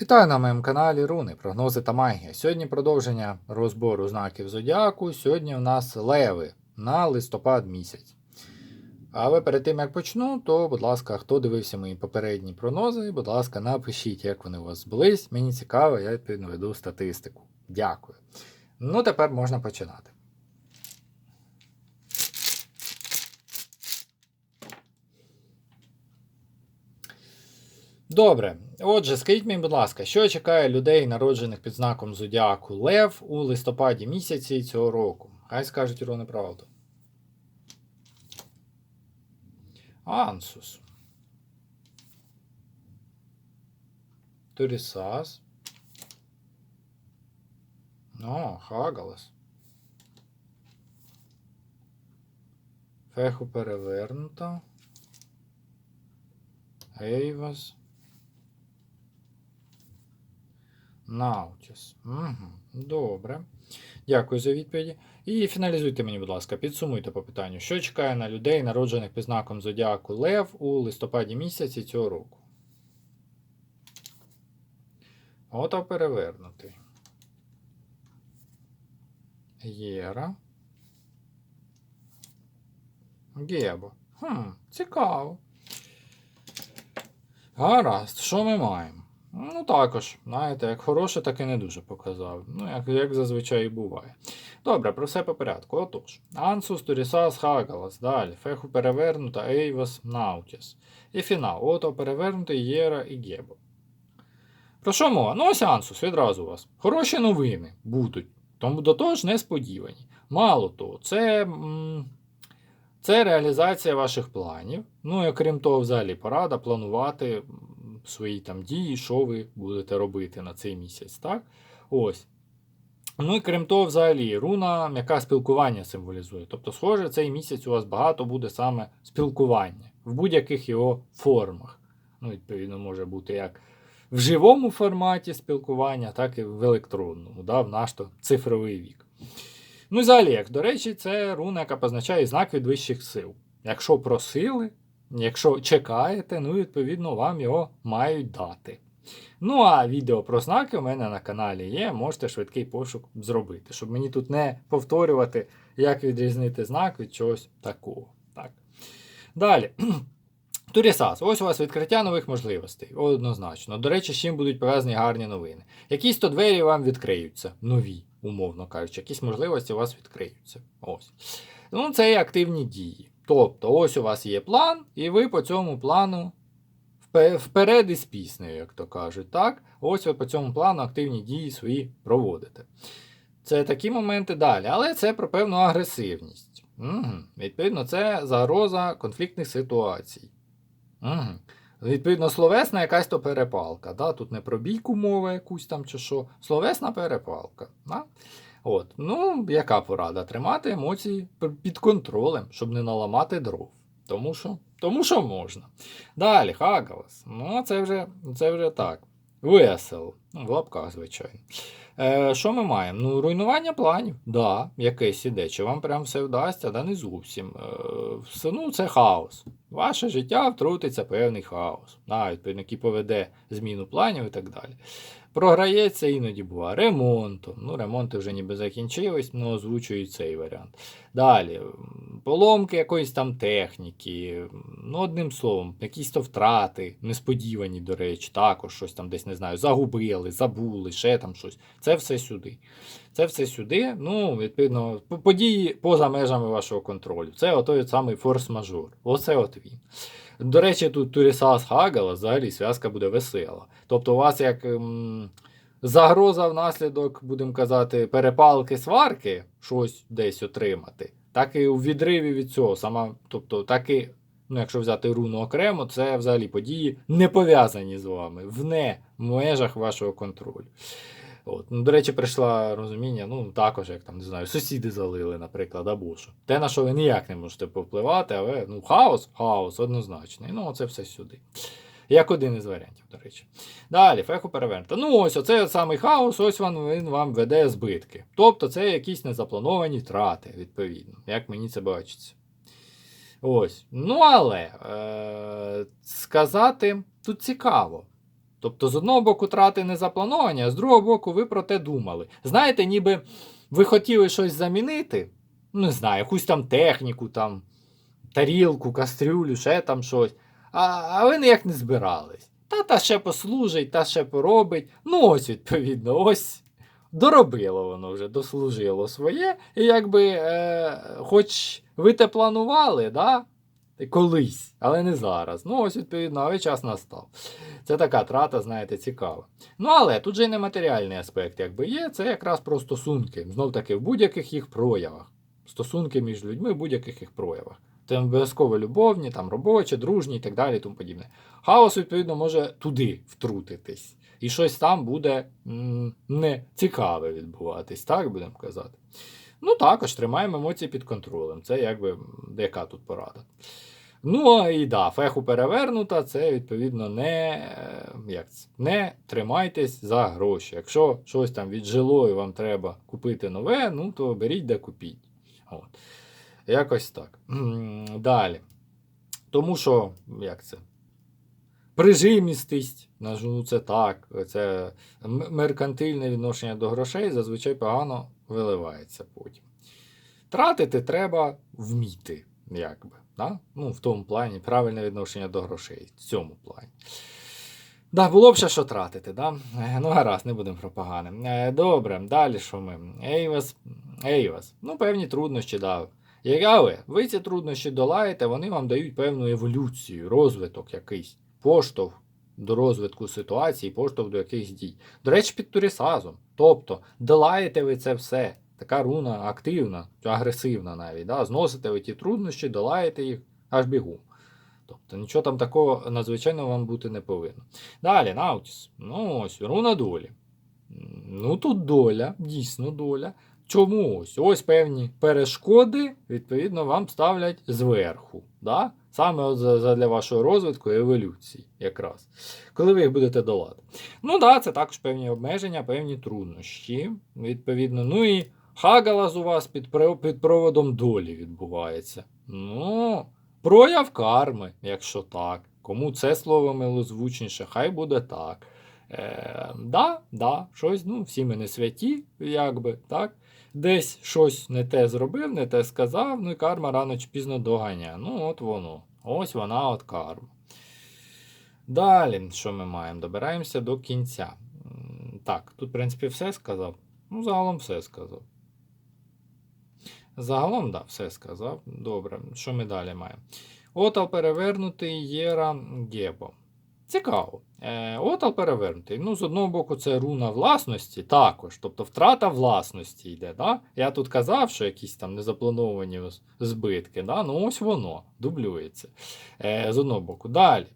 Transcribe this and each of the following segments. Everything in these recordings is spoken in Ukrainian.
Вітаю на моєму каналі Руни, прогнози та магія. Сьогодні продовження розбору знаків зодіаку. Сьогодні у нас леви на листопад місяць. Але перед тим як почну, то, будь ласка, хто дивився мої попередні прогнози, будь ласка, напишіть, як вони у вас збулись. Мені цікаво, я підведу статистику. Дякую. Ну, тепер можна починати. Добре. Отже, скажіть мені, будь ласка, що чекає людей, народжених під знаком Зодіаку Лев у листопаді місяці цього року? Хай скажуть Ірони правду. Ансус. Турісас. О, Хагалас. Феху перевернуто. Ейвас. Наутіс. Угу. Добре. Дякую за відповіді. І фіналізуйте мені, будь ласка, підсумуйте по питанню, що чекає на людей, народжених під знаком Зодіаку Лев у листопаді місяці цього року. Ото перевернутий. Єра. Гебо. Хм, цікаво. Гаразд, що ми маємо? Ну, також, знаєте, як хороше, так і не дуже показав. Ну, як як зазвичай і буває. Добре, про все по порядку. Отож. Ансус, Турісас, Хагалас. Далі. Феху перевернута, Ейвас, Наутіс. І фінал. Ото перевернутий Єра і Гебо. Про що мова? Ну, ось Ансус, відразу у вас. Хороші новини будуть. Тому до того ж несподівані. Мало того, це. М це реалізація ваших планів. Ну і окрім того, взагалі порада планувати свої там дії, що ви будете робити на цей місяць. так? Ось. Ну і крім того, взагалі, руна м'яка спілкування символізує. Тобто, схоже, цей місяць у вас багато буде саме спілкування в будь-яких його формах. Ну, Відповідно, може бути як в живому форматі спілкування, так і в електронному, да, в наш то цифровий вік. Ну і взагалі, як до речі, це руна, яка позначає знак від вищих сил. Якщо просили, якщо чекаєте, ну, відповідно, вам його мають дати. Ну, а відео про знаки у мене на каналі є, можете швидкий пошук зробити, щоб мені тут не повторювати, як відрізнити знак від чогось такого. Так. Далі. Турісас, ось у вас відкриття нових можливостей. Однозначно. До речі, з чим будуть пов'язані гарні новини. Якісь то двері вам відкриються, нові, умовно кажучи, якісь можливості у вас відкриються. Ось. Ну, Це і активні дії. Тобто, ось у вас є план, і ви по цьому плану вперед із піснею, як то кажуть. так? Ось ви по цьому плану активні дії свої проводите. Це такі моменти далі. Але це про певну агресивність. Угу. Відповідно, це загроза конфліктних ситуацій. Угу. Відповідно, словесна якась то перепалка. Да? Тут не про бійку мови якусь там чи що. Словесна перепалка. Да? От. Ну, яка порада? Тримати емоції під контролем, щоб не наламати дров. Тому що тому що можна. Далі, Хагалас. Ну, це вже це вже так. Весело. Ну, в лапках, звичайно. Е, Що ми маємо? Ну, руйнування планів. Да, якесь іде. Чи вам прям все вдасться, да не зовсім. Е, ну, Це хаос. Ваше життя втрутиться певний хаос. Да, відповідно, який поведе зміну планів і так далі. Програється іноді буває ремонтом. Ну, ремонти вже ніби закінчились, ну озвучують цей варіант. Далі, поломки якоїсь там техніки. Ну, одним словом, якісь то втрати, несподівані, до речі, також щось там десь не знаю, загубили, забули, ще там щось. Це все сюди. Це все сюди. Ну, відповідно, події поза межами вашого контролю. Це отой самий форс-мажор. Оце от він. До речі, тут Турісас Хагала взагалі зв'язка буде весела. Тобто, у вас як м, загроза внаслідок, будемо казати, перепалки сварки, щось десь отримати, так і у відриві від цього. Сама, тобто, так і, ну, якщо взяти руну окремо, це взагалі події не пов'язані з вами, в межах вашого контролю. От. Ну, До речі, прийшла розуміння, ну, також, як там, не знаю, сусіди залили, наприклад, або що. Те, на що ви ніяк не можете повпливати, але ну, хаос, хаос однозначний. Ну, це все сюди. Як один із варіантів, до речі. Далі, феху перевернуто. Ну, ось оцей самий хаос, ось він, він вам веде збитки. Тобто це якісь незаплановані втрати, відповідно, як мені це бачиться. Ось. Ну, але е- сказати тут цікаво. Тобто, з одного боку, трати не заплановані, а з другого боку, ви про те думали. Знаєте, ніби ви хотіли щось замінити, ну, не знаю, якусь там техніку, там, тарілку, кастрюлю, ще там щось. А, а ви ніяк не збирались. Та та ще послужить, та ще поробить. Ну, ось, відповідно, ось доробило воно вже, дослужило своє. І якби, е, хоч ви те планували, да? колись, але не зараз. Ну, ось, відповідно, але час настав. Це така трата, знаєте, цікава. Ну, але тут же й нематеріальний аспект, якби є, це якраз про стосунки. Знов таки, в будь-яких їх проявах. Стосунки між людьми в будь-яких їх проявах. Це обов'язково любовні, там, робочі, дружні і так далі, тому подібне. Хаос, відповідно, може туди втрутитись. І щось там буде не цікаве відбуватись, так будемо казати. Ну, також тримаємо емоції під контролем. Це якби яка тут порада. Ну, а і да, феху перевернута, це відповідно не, е, як це, не тримайтесь за гроші. Якщо щось там віджило і вам треба купити нове, ну то беріть да купіть. От. Якось так. Далі. Тому що, як це? Прижимістість, ну це так, це меркантильне відношення до грошей зазвичай погано виливається потім. Тратити треба вміти, якби. Да? Ну, в тому плані правильне відношення до грошей. В цьому плані. Да, було б ще що тратити, да? Ну, гаразд, не будемо про погане. Добре, далі що ми? Ейвас. Ейвас. Ну, певні труднощі, да. Як- Але ви ці труднощі долаєте, вони вам дають певну еволюцію, розвиток якийсь, поштовх до розвитку ситуації, поштовх до якихось дій. До речі, під турісазом. Тобто, долаєте ви це все. Така руна активна, агресивна навіть. Да? Зносите ви ті труднощі, долаєте їх аж бігом. Тобто нічого там такого надзвичайного вам бути не повинно. Далі, Наутіс. Ну ось, руна долі. Ну тут доля, дійсно доля. Чому ось? Ось певні перешкоди, відповідно, вам ставлять зверху. Да? Саме от задля вашого розвитку і еволюції, якраз. Коли ви їх будете долати. Ну так, да, це також певні обмеження, певні труднощі. Відповідно, ну і Хагалас у вас під, під проводом долі відбувається. Ну, прояв карми, якщо так. Кому це слово милозвучніше, хай буде так. Е, да, да, щось, ну, всі ми не святі, якби, так. Десь щось не те зробив, не те сказав, ну і карма рано чи пізно доганяє. Ну, от воно. Ось вона от карма. Далі, що ми маємо? Добираємося до кінця. Так, тут, в принципі, все сказав. Ну, загалом все сказав. Загалом, да, все сказав. Добре, що ми далі маємо? Отал перевернутий Єра Гебо. Цікаво. Е, Отал перевернутий. Ну, з одного боку, це руна власності також. Тобто втрата власності йде. Да? Я тут казав, що якісь там незаплановані збитки. Да? Ну, ось воно дублюється. Е, з одного боку. Далі.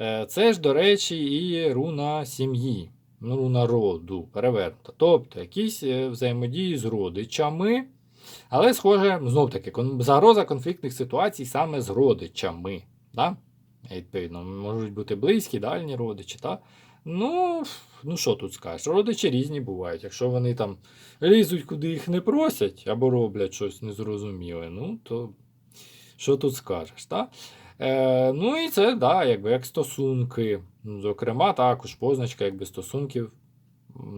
Е, це ж, до речі, і руна сім'ї, ну, руна роду перевернута. Тобто якісь е, взаємодії з родичами. Але, схоже, знов таки, загроза конфліктних ситуацій саме з родичами. Да? Відповідно, можуть бути близькі, дальні родичі. Та? Ну, ну що тут скажеш? Родичі різні бувають. Якщо вони там лізуть, куди їх не просять, або роблять щось незрозуміле, ну то що тут скажеш? Та? Е, ну і це, да, якби як стосунки. Ну, Зокрема, також позначка якби стосунків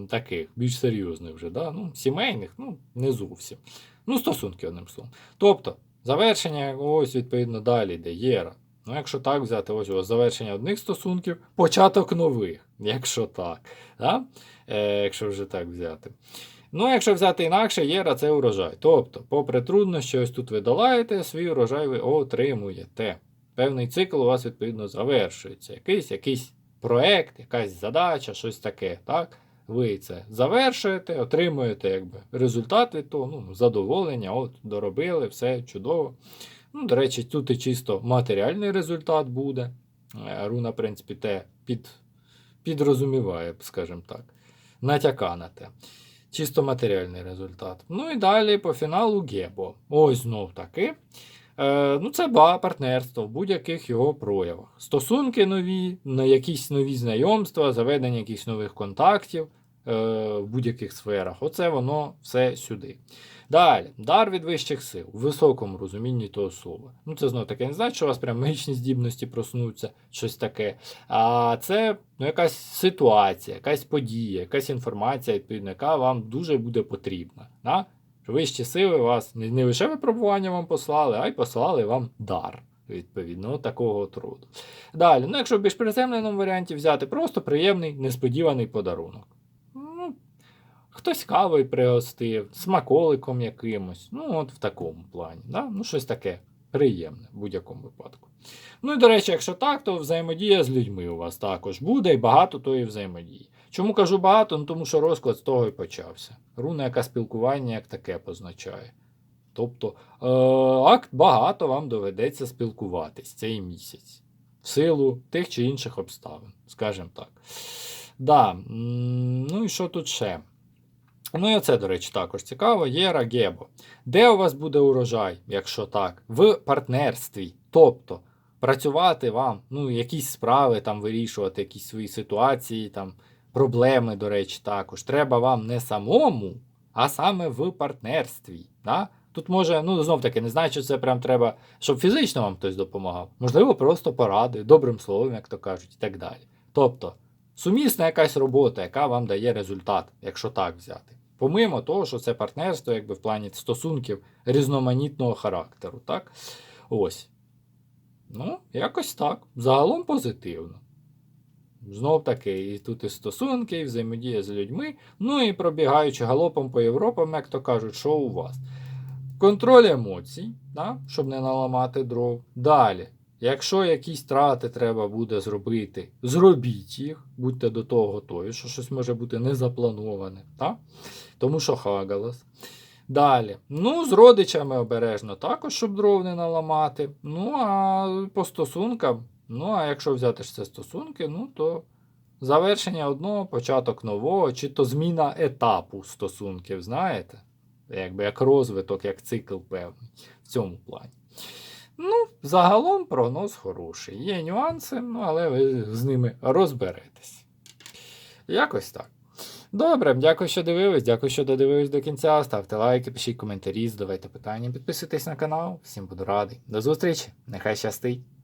таких, більш серйозних вже, да? ну, сімейних, ну, не зовсім. Ну, стосунки, одним словом. Тобто, завершення, ось, відповідно, далі йде єра. Ну, якщо так взяти, ось ось завершення одних стосунків, початок нових, якщо так. Да? Е, якщо вже так взяти. Ну, якщо взяти інакше, єра це урожай. Тобто, попри труднощі, ось тут ви долаєте, свій урожай ви отримуєте. Певний цикл у вас, відповідно, завершується. Якийсь, якийсь проект, якась задача, щось таке. Так? Ви це завершуєте, отримуєте якби, результат від того, ну, задоволення, от, доробили, все чудово. Ну, до речі, тут і чисто матеріальний результат буде. Е, Руна, в принципі, те під, підрозуміває, скажімо так, натяка на те. Чисто матеріальний результат. Ну і далі по фіналу Гебо. Ось знов таки. Е, ну, це ба партнерство в будь-яких його проявах. Стосунки нові, на якісь нові знайомства, заведення якихось нових контактів. Е, в будь-яких сферах. Оце воно все сюди. Далі, дар від вищих сил, в високому розумінні того слова. Ну, це знову таки не значить, що у вас прям магічні здібності проснуться, щось таке. А це ну, якась ситуація, якась подія, якась інформація, відповідно, яка вам дуже буде потрібна. Да? Вищі сили вас не, не лише випробування вам послали, а й послали вам дар. Відповідно, такого от роду. Далі, ну якщо в більш приземленому варіанті взяти, просто приємний, несподіваний подарунок. Хтось кавою пригостив, смаколиком якимось. Ну, от в такому плані. Да? Ну, щось таке приємне в будь-якому випадку. Ну і до речі, якщо так, то взаємодія з людьми у вас також буде і багато тої взаємодії. Чому кажу багато? Ну тому що розклад з того і почався. Руна, яка спілкування як таке позначає. Тобто е, акт багато вам доведеться спілкуватись цей місяць в силу тих чи інших обставин, скажімо так. Да, ну і що тут ще? Ну і оце, до речі, також цікаво. Єра Гебо. Де у вас буде урожай, якщо так? В партнерстві. Тобто працювати вам, ну, якісь справи там вирішувати, якісь свої ситуації, там, проблеми, до речі, також. Треба вам не самому, а саме в партнерстві. Да? Тут може, ну знов таки, не знаю, що це прям треба, щоб фізично вам хтось допомагав. Можливо, просто поради, добрим словом, як то кажуть, і так далі. Тобто, сумісна якась робота, яка вам дає результат, якщо так взяти. Помимо того, що це партнерство, якби в плані стосунків різноманітного характеру, так? Ось. Ну, якось так. Загалом позитивно. Знов таки, і тут і стосунки, і взаємодія з людьми. Ну і пробігаючи галопом по Європам, як то кажуть, що у вас? Контроль емоцій, да? щоб не наламати дров. Далі. Якщо якісь трати треба буде зробити, зробіть їх, будьте до того готові, що щось може бути незаплановане, так? тому що хагалас. Далі. Ну, з родичами обережно також, щоб дров не наламати. Ну, а по стосункам, ну, а якщо взяти ж це стосунки, ну, то завершення одного, початок нового, чи то зміна етапу стосунків, знаєте? Якби як розвиток, як цикл певний в цьому плані. Ну, загалом прогноз хороший. Є нюанси, ну, але ви з ними розберетесь. Якось так. Добре, дякую, що дивились. Дякую, що додивились до кінця. Ставте лайки, пишіть коментарі, задавайте питання, підписуйтесь на канал. Всім буду радий. До зустрічі! Нехай щастить!